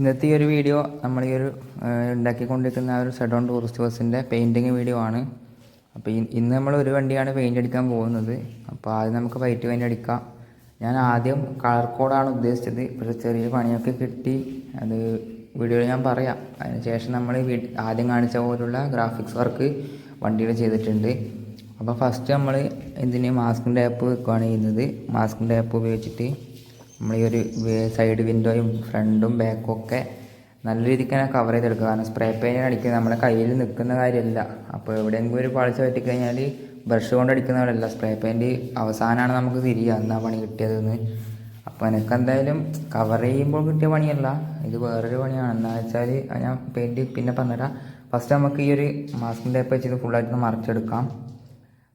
ഇന്നത്തെ ഈ ഒരു വീഡിയോ നമ്മൾ ഈ ഒരു ഉണ്ടാക്കിക്കൊണ്ടിരിക്കുന്ന ആ ഒരു സെഡോൺ ടൂറിസ്റ്റ് ബസ്സിന്റെ പെയിന്റിങ് വീഡിയോ ആണ്. അപ്പോൾ ഇന്ന് നമ്മൾ ഒരു വണ്ടിയാണ് പെയിന്റ് അടിക്കാൻ പോകുന്നത്. അപ്പോൾ ആദ്യം നമുക്ക് വൈറ്റ് പെയിന്റ് അടിക്കാം. ഞാൻ ആദ്യം കളർ കോഡാണ് ഉദ്ദേശിച്ചത്. പക്ഷേ ചെറിയ പണിയൊക്കെ കിട്ടി. അത് വീഡിയോയിൽ ഞാൻ പറയാം. അതിനുശേഷം നമ്മൾ ആദ്യം കാണിച്ച പോലുള്ള ഗ്രാഫിക്സ് വർക്ക് വണ്ടിയിൽ ചെയ്തിട്ടുണ്ട്. അപ്പോൾ ഫസ്റ്റ് നമ്മൾ ഇതിന് മാസ്കിൻ ആപ്പ് വെക്കുകയാണ് ചെയ്യുന്നത്. മാസ്കിൻ ആപ്പ് ഉപയോഗിച്ചിട്ട് നമ്മൾ ഈ ഒരു സൈഡ് വിൻഡോയും ഫ്രണ്ടും ബാക്കും ഒക്കെ നല്ല രീതിക്ക് തന്നെ കവർ ചെയ്തെടുക്കുക. കാരണം സ്പ്രേ പെയിന്റ് അടിക്കുന്നത് നമ്മുടെ കയ്യിൽ നിൽക്കുന്ന കാര്യമല്ല. അപ്പോൾ എവിടെയെങ്കിലും ഒരു പാളിച്ച പറ്റിക്കഴിഞ്ഞാൽ ബ്രഷ് കൊണ്ട് അടിക്കുന്നവരല്ല സ്പ്രേ പെയിന്റ് അവസാനമാണ് നമുക്ക് തിരിയുക. എന്നാ പണി കിട്ടിയതെന്ന്. അപ്പോൾ എനിക്ക് എന്തായാലും കവർ ചെയ്യുമ്പോൾ കിട്ടിയ പണിയല്ല. ഇത് വേറൊരു പണിയാണ്. എന്താ വെച്ചാൽ ഞാൻ പെയിന്റ് പിന്നെ പറഞ്ഞുതരാം. ഫസ്റ്റ് നമുക്ക് ഈ ഒരു മാസ്കിൻ ടേപ്പ് വെച്ച് ഇത് ഫുള്ളായിട്ട് മറിച്ചെടുക്കാം.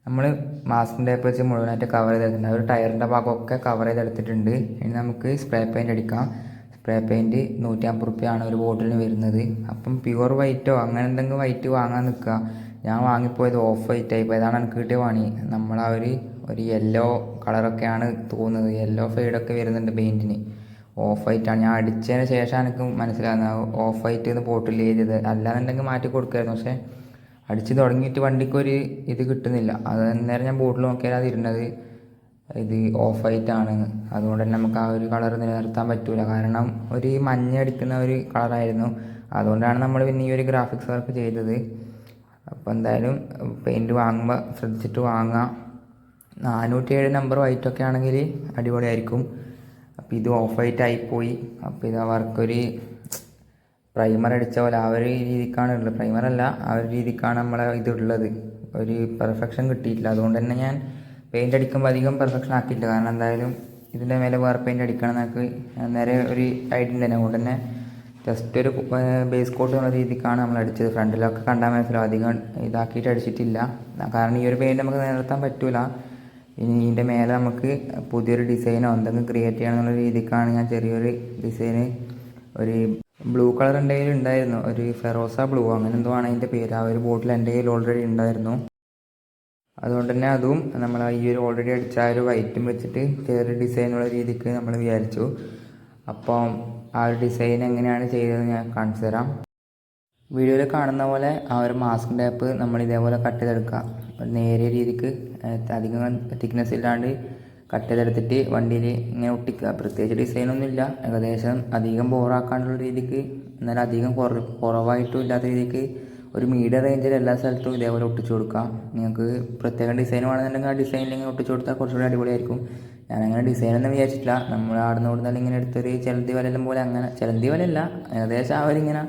നമ്മൾ മാസ്കിൻ ടേപ്പ് വെച്ച് മുഴുവനായിട്ട് കവർ ചെയ്തെടുത്തിട്ടുണ്ട്. ഒരു ടയറിന്റെ ഭാഗമൊക്കെ കവർ ചെയ്തെടുത്തിട്ടുണ്ട്. ഇനി നമുക്ക് സ്പ്രേ പെയിന്റ് അടിക്കാം. സ്പ്രേ പെയിന്റ് നൂറ്റി അമ്പത് റുപ്യാണ് ഒരു ബോട്ടിലിന് വരുന്നത്. അപ്പം പ്യുവർ വൈറ്റോ അങ്ങനെ എന്തെങ്കിലും വൈറ്റ് വാങ്ങാൻ നിൽക്കുക. ഞാൻ വാങ്ങിപ്പോയത് ഓഫ് വൈറ്റ് ആയി ഇതാണ് എനിക്ക് കിട്ടിയ പണി. നമ്മളാ ഒരു ഒരു യെല്ലോ കളറൊക്കെയാണ് തോന്നുന്നത് യെല്ലോ ഫെയ്ഡൊക്കെ വരുന്നുണ്ട് പെയിന്റിന് ഓഫ് വൈറ്റാണ് ഞാൻ അടിച്ചതിന് ശേഷം എനിക്ക് മനസ്സിലാകുന്നത്. ഓഫ് വൈറ്റ് എന്ന് ബോട്ടിൽ ചെയ്തത് അല്ലാന്നുണ്ടെങ്കിൽ മാറ്റി കൊടുക്കുമായിരുന്നു പക്ഷേ അടിച്ച് തുടങ്ങിയിട്ട് വണ്ടിക്ക് ഒരു ഇത് കിട്ടുന്നില്ല. അത് നേരം ഞാൻ ബോട്ടിൽ നോക്കിയാൽ അത് ഇരുന്നത് ഇത് ഓഫ് അതുകൊണ്ട് തന്നെ നമുക്ക് ആ ഒരു കളർ നിലനിർത്താൻ പറ്റില്ല കാരണം ഒരു മഞ്ഞ അടിക്കുന്ന ഒരു കളറായിരുന്നു അതുകൊണ്ടാണ് നമ്മൾ പിന്നെ ഈ ഒരു ഗ്രാഫിക്സ് വർക്ക് ചെയ്തത്. അപ്പോൾ എന്തായാലും പെയിന്റ് വാങ്ങുമ്പോൾ ശ്രദ്ധിച്ചിട്ട് വാങ്ങാം. നാനൂറ്റി ഏഴ് നമ്പർ വൈറ്റ് ഒക്കെ ആണെങ്കിൽ അടിപൊളിയായിരിക്കും. അപ്പോൾ ഇത് ഓഫ് വൈറ്റ് അപ്പോൾ ഇത് അവർക്കൊരു പ്രൈമർ അടിച്ച പോലെ ആ ഒരു രീതിക്കാണ് ഉള്ളത്. പ്രൈമർ അല്ല ആ ഒരു രീതിക്കാണ് നമ്മളെ ഇതുള്ളത് ഒരു പെർഫെക്ഷൻ കിട്ടിയിട്ടില്ല. അതുകൊണ്ട് തന്നെ ഞാൻ പെയിന്റ് അടിക്കുമ്പോൾ അധികം പെർഫെക്ഷൻ ആക്കിയിട്ടില്ല. കാരണം എന്തായാലും ഇതിന്റെ മേലെ വേറെ പെയിന്റ് അടിക്കണം എന്നൊക്കെ നേരെ ഒരു ഐഡിയ ഉണ്ട് അതുകൊണ്ട് തന്നെ ജസ്റ്റ് ഒരു ബേസ് കോട്ട് എന്നുള്ള രീതിക്കാണ് നമ്മൾ അടിച്ചത്. ഫ്രണ്ടിലൊക്കെ കണ്ടാൽ മനസ്സിലാവും. അധികം ഇതാക്കിയിട്ട് അടിച്ചിട്ടില്ല. കാരണം ഈ ഒരു പെയിന്റ് നമുക്ക് നിലനിർത്താൻ പറ്റില്ല ഇനി ഇതിന്റെ മേലെ നമുക്ക് പുതിയൊരു ഡിസൈനോ എന്തെങ്കിലും ക്രിയേറ്റ് ചെയ്യണം എന്നുള്ള രീതിക്കാണ് ഞാൻ ചെറിയൊരു ഡിസൈന് ഒരു ബ്ലൂ കളർ എന്റെ കയ്യിൽ ഉണ്ടായിരുന്നു. ഒരു ഫെറോസ ബ്ലൂ അങ്ങനെ എന്തോ ആണ് അതിന്റെ പേര്. ആ ഒരു ബോട്ടിൽ എന്റെ കയ്യിൽ ഓൾറെഡി ഉണ്ടായിരുന്നു. അതുകൊണ്ട് തന്നെ അതും നമ്മൾ ഈ ഒരു ഓൾറെഡി അടിച്ച ആ ഒരു വൈറ്റും വെച്ചിട്ട് ചെറിയ ഡിസൈനുള്ള രീതിക്ക് നമ്മൾ വിചാരിച്ചു. അപ്പം ആ ഒരു ഡിസൈൻ എങ്ങനെയാണ് ചെയ്തത് ഞാൻ കാണിച്ചു തരാം. വീഡിയോയിൽ കാണുന്ന പോലെ ആ ഒരു മാസ്ക് ടാപ്പ് നമ്മൾ ഇതേപോലെ കട്ട് ചെയ്തെടുക്കുക. നേരിയ രീതിക്ക് അധികം തിക്നെസ് ഇല്ലാണ്ട് കട്ട് വണ്ടിയിൽ ഇങ്ങനെ ഒട്ടിക്കുക. പ്രത്യേകിച്ച് ഡിസൈനൊന്നുമില്ല. ഏകദേശം അധികം ബോറാക്കാനുള്ള രീതിക്ക് എന്നാൽ അധികം കുറ കുറവായിട്ടും ഇല്ലാത്ത രീതിക്ക് ഒരു മീഡിയം റേഞ്ചിൽ എല്ലാ സ്ഥലത്തും ഇതേപോലെ ഒട്ടിച്ചു കൊടുക്കാം നിങ്ങൾക്ക് പ്രത്യേകം ഡിസൈൻ വേണമെന്നുണ്ടെങ്കിൽ ആ ഡിസൈനിൽ ഇങ്ങനെ ഒട്ടിച്ചു കൊടുത്താൽ കുറച്ചുകൂടി അടിപൊളിയായിരിക്കും. ഞാനങ്ങനെ ഡിസൈനൊന്നും വിചാരിച്ചിട്ടില്ല. നമ്മൾ ആടുന്ന കൂടുന്ന ഇങ്ങനെ എടുത്തൊരു ചിലന്തി വലയെല്ലാം പോലെ അങ്ങനെ ചിലന്തി വലല്ല ഏകദേശം അവരിങ്ങനെ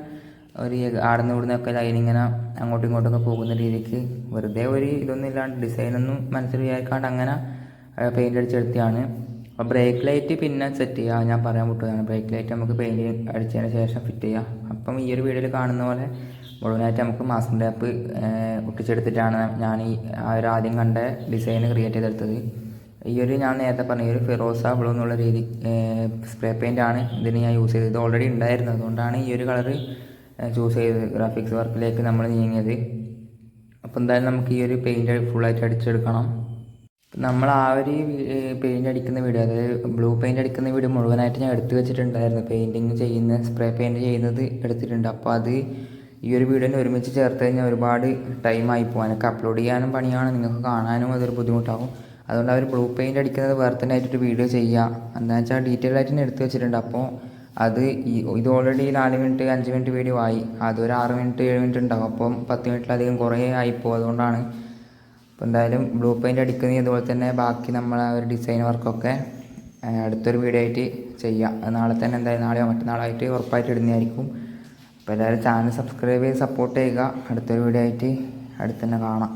ഒരു ആടുന്ന ഇവിടുന്നൊക്കെ ലൈൻ ഇങ്ങനെ അങ്ങോട്ടും ഇങ്ങോട്ടൊക്കെ പോകുന്ന രീതിക്ക് വെറുതെ ഒരു ഇതൊന്നും ഇല്ലാണ്ട് ഡിസൈനൊന്നും മനസ്സിൽ വിചാരിക്കാണ്ട് അങ്ങനെ പെയിന്റ് അടിച്ചെടുത്തിയാണ്. അപ്പോൾ ബ്രേക്ക് ലൈറ്റ് പിന്നെ സെറ്റ് ചെയ്യുക ഞാൻ പറയാൻ വിട്ടതാണ്. ബ്രേക്ക് ലൈറ്റ് നമുക്ക് പെയിന്റ് അടിച്ചതിന് ശേഷം ഫിറ്റ് ചെയ്യാം. അപ്പം ഈ ഒരു വീഡിയോയിൽ കാണുന്ന പോലെ മുഴുവനായിട്ട് നമുക്ക് മാസ്കിൻ ടാപ്പ് ഒട്ടിച്ചെടുത്തിട്ടാണ് ഞാൻ ഈ ഒരു ആദ്യം കണ്ട ഡിസൈൻ ക്രിയേറ്റ് ചെയ്തെടുത്തത്. ഈ ഒരു ഞാൻ നേരത്തെ പറഞ്ഞ ഈ ഒരു ഫിറോസ ബ്ലൂ എന്നുള്ള രീതി സ്പ്രേ പെയിന്റ് ആണ് ഇതിന് ഞാൻ യൂസ് ചെയ്തത്. ഇത് ഓൾറെഡി ഉണ്ടായിരുന്നത് അതുകൊണ്ടാണ് ഈ ഒരു കളറ് ചൂസ് ചെയ്തത്. ഗ്രാഫിക്സ് വർക്കിലേക്ക് നമ്മൾ നീങ്ങിയത്. അപ്പോൾ എന്തായാലും നമുക്ക് ഈ ഒരു പെയിന്റ് ഫുള്ളായിട്ട് അടിച്ചെടുക്കണം. നമ്മൾ ആ ഒരു പെയിന്റ് അടിക്കുന്ന വീഡിയോ അതായത് ബ്ലൂ പെയിന്റ് അടിക്കുന്ന വീഡിയോ മുഴുവനായിട്ട് ഞാൻ എടുത്തു വെച്ചിട്ടുണ്ടായിരുന്നു. പെയിന്റിങ് ചെയ്യുന്ന സ്പ്രേ പെയിന്റ് ചെയ്യുന്നത് എടുത്തിട്ടുണ്ട്. അപ്പോൾ അത് ഈ ഒരു വീഡിയോയിൽ ഒരുമിച്ച് ചേർത്ത് കഴിഞ്ഞാൽ ഒരുപാട് ടൈമായി പോകും എനിക്ക് അപ്ലോഡ് ചെയ്യാനും പണിയാണ്. നിങ്ങൾക്ക് കാണാനും അതൊരു ബുദ്ധിമുട്ടാകും അതുകൊണ്ട് അവർ ബ്ലൂ പെയിന്റ് അടിക്കുന്നത് വേറെ തന്നെ ആയിട്ടൊരു വീഡിയോ ചെയ്യുക എന്താണെന്ന് വെച്ചാൽ ഡീറ്റെയിൽ ആയിട്ട് തന്നെ എടുത്തു വെച്ചിട്ടുണ്ട്. അപ്പോൾ അത് ഈ ഇത് ഓൾറെഡി നാല് മിനിറ്റ് അഞ്ച് മിനിറ്റ് വീഡിയോ ആയി. അതൊരു ആറ് മിനിറ്റ് ഏഴ് മിനിറ്റ് ഉണ്ടാകും അപ്പം പത്ത് മിനിറ്റിലധികം കുറേ ആയിപ്പോൾ അതുകൊണ്ടാണ് അപ്പോൾ എന്തായാലും ബ്ലൂ പെയിന്റ് അടിക്കുന്നത് അതുപോലെ തന്നെ ബാക്കി നമ്മൾ ആ ഒരു ഡിസൈൻ വർക്കൊക്കെ അടുത്തൊരു വീഡിയോ ആയിട്ട് ചെയ്യാം. നാളെ തന്നെ എന്തായാലും നാളെയോ മറ്റന്നാളായിട്ട് ഉറപ്പായിട്ട് ഇടുന്നതായിരിക്കും. അപ്പോൾ എല്ലാവരും ചാനൽ സബ്സ്ക്രൈബ് ചെയ്ത് സപ്പോർട്ട് ചെയ്യുക. അടുത്തൊരു വീഡിയോ ആയിട്ട് അടുത്ത് തന്നെ കാണാം.